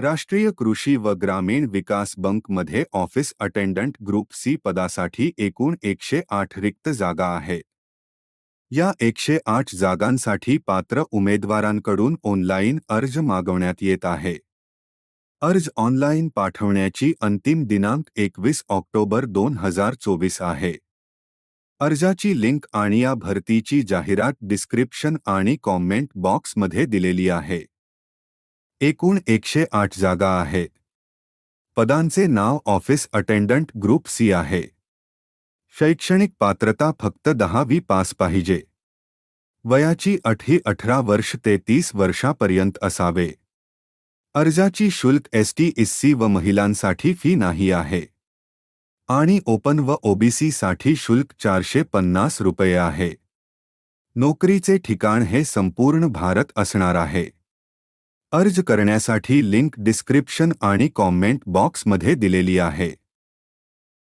राष्ट्रीय कृषी व ग्रामीण विकास बँकमध्ये ऑफिस अटेंडंट ग्रुप सी पदासाठी एकूण एकशे आठ रिक्त जागा आहेत या एकशे आठ जागांसाठी पात्र उमेदवारांकडून ऑनलाईन अर्ज मागवण्यात येत आहे. अर्ज ऑनलाईन पाठवण्याची अंतिम दिनांक एकवीस ऑक्टोबर दोन हजार चोवीस आहे. अर्जाची लिंक आणि या भरतीची जाहिरात डिस्क्रिप्शन आणि कॉमेंट बॉक्समध्ये दिलेली आहे. एकूण एकशे आठ जागा आहेत पदांचे नाव ऑफिस अटेंडंट ग्रुप सी आहे. शैक्षणिक पात्रता फक्त दहावी पास पाहिजे. वयाची अठी अठरा वर्ष ते तीस वर्षापर्यंत असावे. अर्जाची शुल्क एस टी सी व महिलांसाठी फी नाही आहे. आणि ओपन व ओबीसीसाठी शुल्क चारशे पन्नास रुपये आहे. नोकरीचे ठिकाण हे संपूर्ण भारत असणार आहे. अर्ज करण्यासाठी लिंक डिस्क्रिप्शन आणि कॉमेंट बॉक्समध्ये दिलेली आहे.